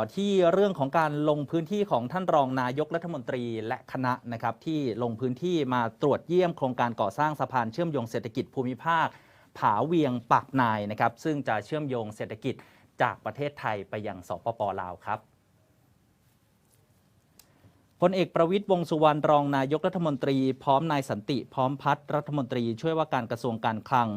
่อที่เรื่องของการลงพื้นที่ของท่านรองนายกรัฐมนตรีและคณะนะครับที่ลงพื้นที่มาตรวจเยี่ยมโครงการก่อสร้างสะพานเชื่อมโยงเศรษฐกิจภูมิภาค ผาเวียงปากนายนะครับซึ่งจะเชื่อมโยงเศรษฐกิจจากประเทศไทยไปยังสปปลาวครับพลเอกประวิตยวงสุวรรณรองนายกรัฐมนตรี พร้อมนายสันติ พร้อมพัฒน์รัฐมนตรี ช่วยว่าการกระทรวงการคลัง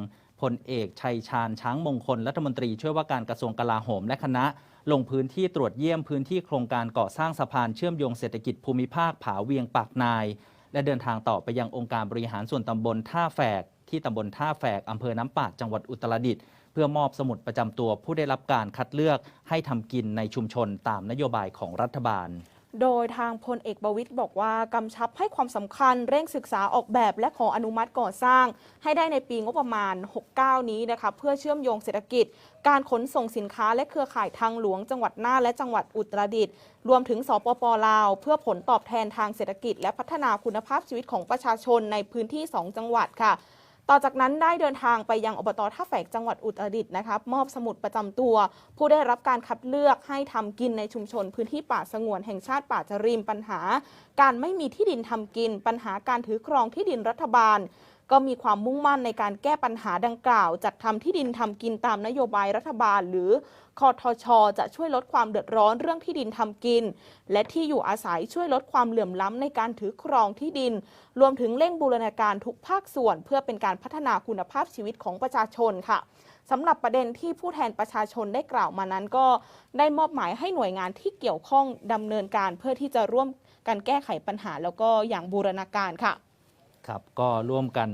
พลเอกชัยชาญช้างมงคลรัฐมนตรีช่วยว่าการกระทรวงกลาโหมและคณะ ลงพื้นที่ตรวจเยี่ยมพื้นที่โครงการก่อสร้างสะพานเชื่อมโยงเศรษฐกิจภูมิภาคผาเวียงปากนาย และเดินทางต่อไปยังองค์การบริหารส่วนตำบลท่าแฝก ที่ตำบลท่าแฝกอำเภอน้ำปาดจังหวัดอุตรดิตถ์เพื่อมอบสมุดประจำตัวผู้ได้รับการคัดเลือกให้ทำกินในชุมชนตามนโยบายของรัฐบาล โดยทางพลเอกประวิตยบอกว่ากำชับให้ความสำคัญเร่งศึกษาออกแบบและขออนุมัติก่อสร้าง ให้ได้ในปีงบประมาณ 69 นี้นะคะเพื่อเชื่อมโยงเศรษฐกิจ การขนส่งสินค้าและเครือข่ายทางหลวงจังหวัดน่านและจังหวัดอุตรดิตถ์รวมถึงสปปลาว เพื่อผลตอบแทนทางเศรษฐกิจ และพัฒนาคุณภาพชีวิตของประชาชนในพื้นที่ 2 จังหวัดค่ะ ต่อจากนั้นได้เดินทางไปยังอบตท่าแฝกจังหวัดอุตรดิตถ์นะครับมอบสมุดประจำตัว ผู้ได้รับการคัดเลือกให้ทำกินในชุมชน พื้นที่ป่าสงวนแห่งชาติป่าจริมปัญหา การไม่มีที่ดินทำกิน ปัญหาการถือครองที่ดินรัฐบาล ก็มีความมุ่งมั่นในการแก้ปัญหาดังกล่าว จัดทำที่ดินทำกินตามนโยบายรัฐบาล หรือคอทช จะช่วยลดความเดือดร้อนเรื่องที่ดินทำกิน และที่อยู่อาศัยช่วยลดความเหลื่อมล้ำในการถือครองที่ดิน รวมถึงเร่งบูรณาการทุกภาคส่วน เพื่อเป็นการพัฒนาคุณภาพชีวิตของประชาชนค่ะสำหรับประเด็นที่ผู้แทนประชาชนได้กล่าวมานั้น ก็ได้มอบหมายให้หน่วยงานที่เกี่ยวข้องดำเนินการเพื่อที่จะร่วมกันแก้ไขปัญหา แล้วก็อย่างบูรณาการค่ะ ครับก็ร่วมกัน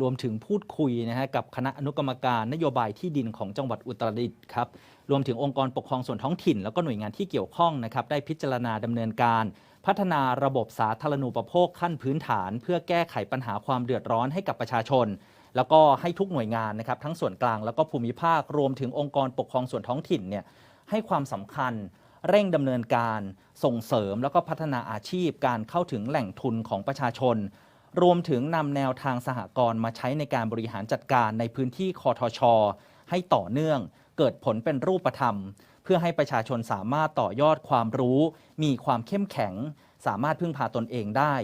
รวมถึงพูดคุยนะฮะกับคณะอนุกรรมการนโยบายที่ดินของจังหวัดอุตรดิตถ์ครับรวมถึงองค์กรปกครองส่วนท้องถิ่น แล้วก็หน่วยงานที่เกี่ยวข้องนะครับได้พิจารณาดำเนินการ พัฒนาระบบสาธารณูปโภคขั้นพื้นฐาน เพื่อแก้ไขปัญหาความเดือดร้อนให้กับประชาชน แล้วก็ให้ทุกหน่วยงานนะครับทั้งส่วนกลางแล้วก็ภูมิภาครวมถึงองค์กรปกครองส่วนท้องถิ่นเนี่ยให้ความสำคัญเร่งดำเนินการส่งเสริม แล้วก็พัฒนาอาชีพ การเข้าถึงแหล่งทุนของประชาชน รวมถึงนำแนวทางสหกรณ์มาใช้ในการบริหารจัดการในพื้นที่คอทช ให้ต่อเนื่อง เกิดผลเป็นรูปธรรม เพื่อให้ประชาชนสามารถต่อยอดความรู้ มีความเข้มแข็ง สามารถพึ่งพาตนเองได้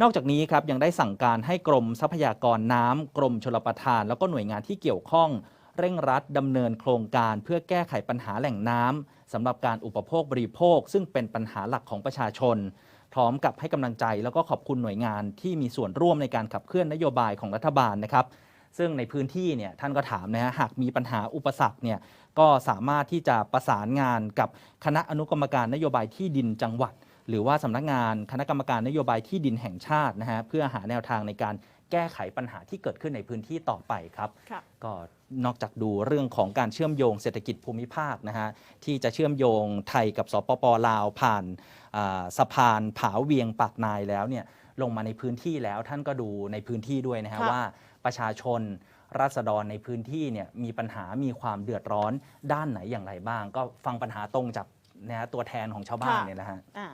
นอกจากนี้ครับยังได้สั่งการให้กรมทรัพยากรน้ำกรมชลประทาน แล้วก็หน่วยงานที่เกี่ยวข้อง เร่งรัดดำเนินโครงการ เพื่อแก้ไขปัญหาแหล่งน้ำสำหรับการอุปโภคบริโภค ซึ่งเป็นปัญหาหลักของประชาชน พร้อมกับให้กำลังใจแล้วก็ขอบคุณหน่วยงานที่มีส่วนร่วมในการขับเคลื่อนนโยบายของรัฐบาลนะครับ ซึ่งในพื้นที่เนี่ยท่านก็ถามนะฮะหากมีปัญหาอุปสรรคเนี่ยก็สามารถที่จะประสานงานกับคณะอนุกรรมการนโยบายที่ดินจังหวัด หรือว่าสำนักงานคณะกรรมการนโยบายที่ดินแห่งชาตินะฮะเพื่อหาแนวทางในการ แก้ไขปัญหาที่เกิดขึ้นในพื้นที่ต่อไปครับค่ะก็นอกจากดูเรื่องของการเชื่อมโยงเศรษฐกิจภูมิภาคนะฮะที่จะเชื่อมโยงไทยกับสปปลาวผ่านอ่าสะพานผาเวียงปากนายแล้วเนี่ยลงมาในพื้นที่แล้วท่านก็ดูในพื้นที่ด้วยนะฮะค่ะว่าประชาชนราษฎรในพื้นที่เนี่ยมีปัญหามีความเดือดร้อนด้านไหนอย่างไรบ้าง ก็ฟังปัญหาตรงจากนะฮะตัวแทนของชาวบ้านค่ะเนี่ยนะฮะอ่า